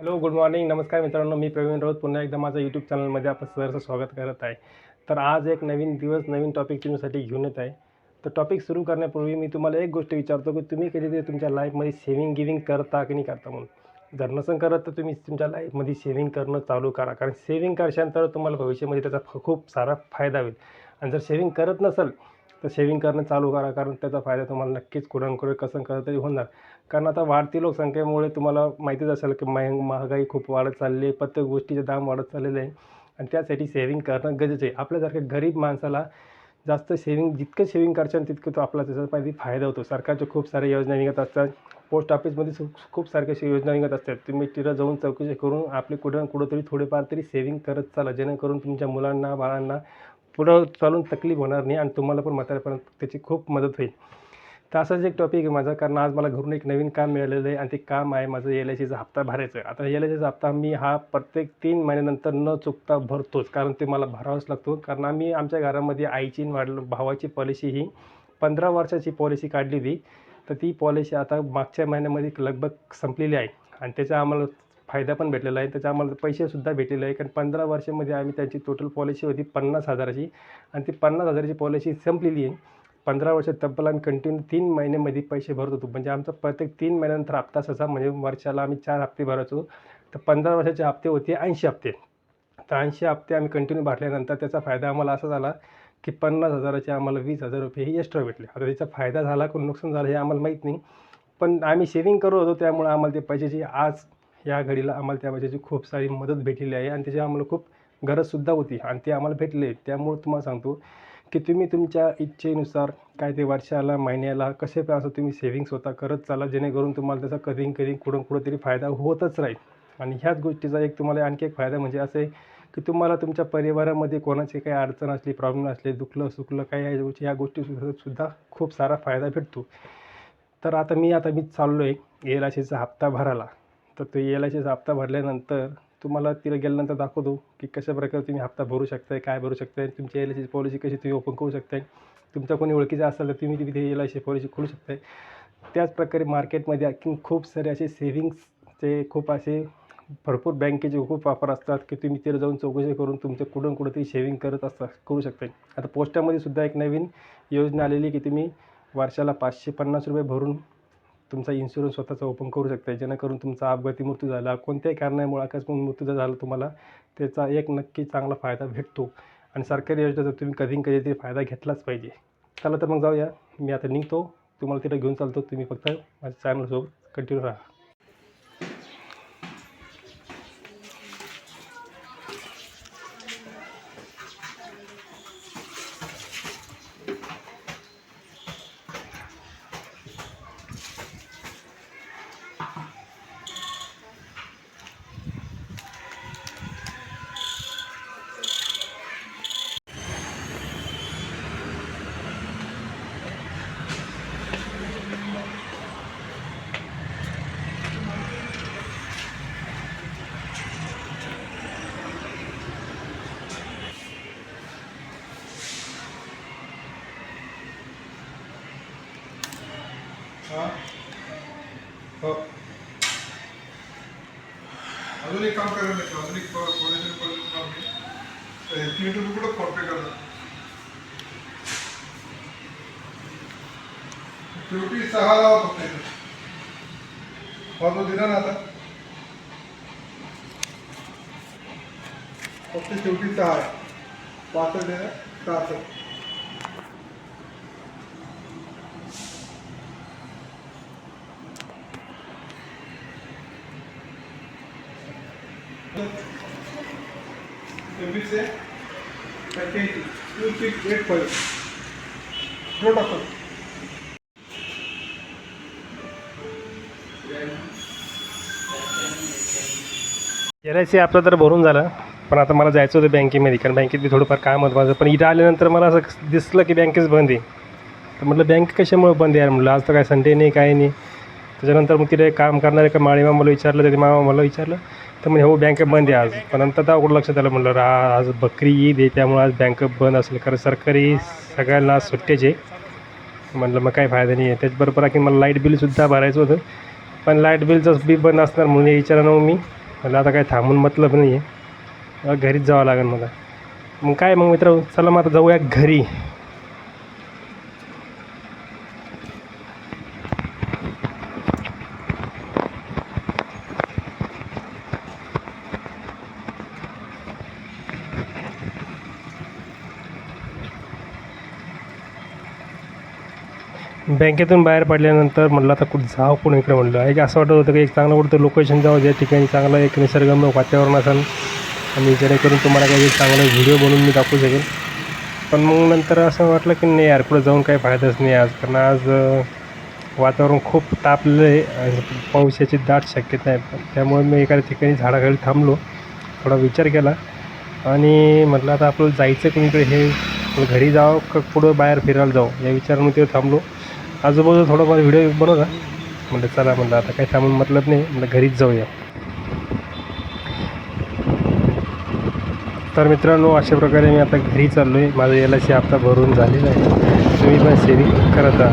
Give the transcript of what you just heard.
Hello good morning. नमस्कार मित्रांनो मी प्रवीण राऊत. पुन्हा एकदा माझ्या यूट्यूब चॅनलमध्ये आपण सहर्ष स्वागत करत आहे. तर आज एक नवीन दिवस नवीन टॉपिक तुमच्यासाठी घेऊन येत आहे. तर टॉपिक सुरू करण्यापूर्वी मी तुम्हाला एक गोष्ट विचारतो की तुम्ही कधीतरी तुमच्या लाईफमध्ये सेविंग गिविंग करता की नाही करता म्हणून? जर नसन करत तर तुम्ही तुमच्या लाईफमध्ये सेविंग करणं चालू करा. कारण सेविंग करशानंतर तर तुम्हाला भविष्यामध्ये त्याचा खूप सारा फायदा होईल. आणि जर सेविंग करत नसेल तर सेविंग करणं चालू करा कारण त्याचा फायदा तुम्हाला नक्कीच कुणांकडे कसं कसं तरी होणार. कारण आता वाढती लोकसंख्येमुळे तुम्हाला माहितीच असेल की मह महागाई खूप वाढत चालली आहे प्रत्येक गोष्टीचे दाम वाढत चाललेले आहे. आणि त्यासाठी सेविंग करणं गरजेचं आहे. आपल्यासारख्या गरीब माणसाला जास्त सेविंग जितकं सेविंग करशाल तितकं तो आपला त्याचा पाहिजे फायदा होतो. सरकारच्या खूप साऱ्या योजना निघत असतात. पोस्ट ऑफिसमध्ये सु खूप सारख्या अशा योजना निघत असतात. तुम्ही तिथं जाऊन चौकशी करून आपले कुठं ना थोडेफार तरी सेविंग करत चाला. जेणेकरून तुमच्या मुलांना बाळांना पुढं चालून तकलीफ होणार नाही आणि तुम्हाला पण म्हाताऱ्यापर्यंत त्याची खूप मदत होईल. तर असाच एक टॉपिक आहे माझा. कारण आज मला घरून एक नवीन काम मिळालेलं आहे आणि ते काम आहे माझं एल आय सीचा हप्ता भरायचं. आहे आता एल आय सीचा हप्ता मी हा प्रत्येक तीन महिन्यानंतर न चुकता भरतोच. कारण ते मला भरावाच लागतो. कारण आम्ही आमच्या घरामध्ये आईची आणि वाढ भावाची पॉलिसी ही पंधरा वर्षाची पॉलिसी काढली होती. तर ती पॉलिसी आता मागच्या महिन्यामध्ये लगभग संपलेली आहे. आणि त्याचा आम्हाला फायदा पण भेटलेला आहे. त्याचा आम्हाला पैसेसुद्धा भेटलेले आहे. कारण पंधरा वर्षामध्ये आम्ही त्यांची टोटल पॉलिसी होती पन्नास हजाराची. आणि ती पन्नास हजाराची पॉलिसी संपलेली आहे. पंधरा वर्ष तब्बल आम्ही कंटिन्यू तीन महिन्यामध्ये पैसे भरत होतो. म्हणजे आमचा प्रत्येक तीन महिन्यानंतर हप्ता असा म्हणजे वर्षाला आम्ही चार हप्ते भरायचो. तर पंधरा वर्षाचे हप्ते होते ऐंशी हप्ते. तर ऐंशी हप्ते आम्ही कंटिन्यू भरल्यानंतर त्याचा फायदा आम्हाला असा झाला की पन्नास हजाराचे आम्हाला वीस हजार रुपये हे एक्स्ट्रा भेटले. आता त्याचा फायदा झाला कोण नुकसान झालं हे आम्हाला माहीत नाही. पण आम्ही सेविंग करत होतो त्यामुळे आम्हाला ते पैशाची आज या घडीला आम्हाला त्या पैशाची खूप सारी मदत भेटलेली आहे आणि त्याची आम्हाला खूप गरजसुद्धा होती आणि ते आम्हाला भेटले. त्यामुळे तुम्हाला सांगतो की तुम्ही तुमच्या इच्छेनुसार काय ते वर्षाला महिन्याला कसे पण असं तुम्ही सेविंग स्वतः करत चाला जेणेकरून तुम्हाला त्याचा कधी कधी कुठं कुठं तरी फायदा होतच राहील. आणि ह्याच गोष्टीचा एक तुम्हाला आणखी एक फायदा म्हणजे असं आहे की तुम्हाला तुमच्या परिवारामध्ये कोणाची काही अडचण असली प्रॉब्लेम असले दुखलं सुखलं काही या गोष्टी ह्या गोष्टी सुद्धा खूप सारा फायदा भेटतो. तर आता मी आता मी चाललो आहे एल आय सीचा हप्ता भरायला. तर तो एल आय सीचा हप्ता भरल्यानंतर तुम्हाला तिला गेल्यानंतर दाखवतो की कशा प्रकारे तुम्ही हप्ता भरू शकताय काय भरू शकताय तुमची एल आय सीची पॉलिसी कशी तुम्ही ओपन करू शकताय तुमच्या कोणी ओळखीचं असेल तर तुम्ही तिथे एल आय सी पॉलिसी खोलू शकताय. त्याच प्रकारे मार्केटमध्ये आणखी खूप सारे असे सेविंग्सचे खूप असे भरपूर बँकेचे खूप वापर असतात की तुम्ही तिथे जाऊन चौकशी करून तुमचं कुठून कुठं तरी सेविंग करत असता करू शकते. आता पोस्टामध्ये सुद्धा एक नवीन योजना आलेली की तुम्ही वर्षाला पाचशे पन्नास रुपये भरून तुमचा इन्शुरन्स स्वतःचा ओपन करू शकता. जेणेकरून तुमचा अपघाती मृत्यू झाला. कोणत्याही कारणामुळे अकस्मात मृत्यू झाला तुम्हाला त्याचा एक नक्की चांगला फायदा भेटतो. आणि सरकारी योजनेचा तुम्ही कधी कधी तरी फायदा घेतलाच पाहिजे. चला तर मग जाऊया. मी आता निघतो. तुम्हाला तिथे घेऊन चालतो. तुम्ही फक्त माझ्या चॅनलसोबत कंटिन्यू राहा. हो. अजून एक काम करायला नाही अजून एक कोणाच्या पर्यंत काम नाही तीन कुठं फोन पे करणार? शेवटी सहा लावा फक्त इथं. फॉलो दिला ना आता. फक्त शेवटी सहा आहे. पासष्ट आहे सहासष्ट आहे. Two six eight five L I C आपलं तर भरून झालं पण आता मला जायचं होतं बँकेमध्ये कारण बँकेत मी थोडंफार काम होतं माझं. पण इथं आल्यानंतर मला असं दिसलं की बँकेच बंद आहे. तर म्हटलं बँक कशामुळे बंद आहे म्हटलं आज तर काय संडे नाही काय नाही. त्याच्यानंतर मग तिथे काम करणारे का माळी मला विचारलं त्याच्या मामा मला विचारलं तर म्हणजे हो बँक बंद आहे आज. पण नंतर तर लक्षात आलं म्हटलं रा आज बकरी ईद आहे त्यामुळे आज बँक बंद असेल. कारण सरकारी सगळ्यांना आज आहे. म्हटलं मग काही फायदा नाही आहे त्याचबरोबर की मला लाइट बिलसुद्धा भरायचं होतं. पण लाइट बिलचं बी बंद असणार म्हणून विचारानं मग मी. मला आता काही थांबून मतलब नाही आहे घरीच जावं लागेल मला. मग काय मग मित्र चला मग आता जाऊया घरी. बँकेतून बाहेर पडल्यानंतर म्हटलं आता कुठं जावं कोण इकडे म्हटलं आहे की असं वाटत होतं की एक चांगलं कुठं लोकेशन जावं ज्या ठिकाणी चांगलं एक निसर्गमय वातावरण असेल. आणि जेणेकरून तुम्हाला काही चांगला व्हिडिओ बनवून मी दाखवू शकेल पण मग नंतर असं वाटलं की नाही यार कुठं जाऊन काही फायदाच नाही आज. कारण आज वातावरण खूप तापलेलं आहे आणि पावसाची दाट शक्यता आहे. त्यामुळे मी एखाद्या ठिकाणी झाडाखाली थांबलो थोडा विचार केला. आणि म्हटलं आता आपलं जायचं कोणीकडे हे घरी जावं का पुढं बाहेर फिरायला जाऊ या विचारानं तिथे थांबलो. आजूबाजू थोडाफार व्हिडिओ बनवला. म्हटलं चला म्हटलं आता काही थांबून मतलब नाही. म्हटलं घरीच जाऊया. तर मित्रांनो अशा प्रकारे मी आता घरी चाललो आहे माझं एल आय सी हप्ता भरून झालेला आहे. तुम्ही पण सेविंग करत जा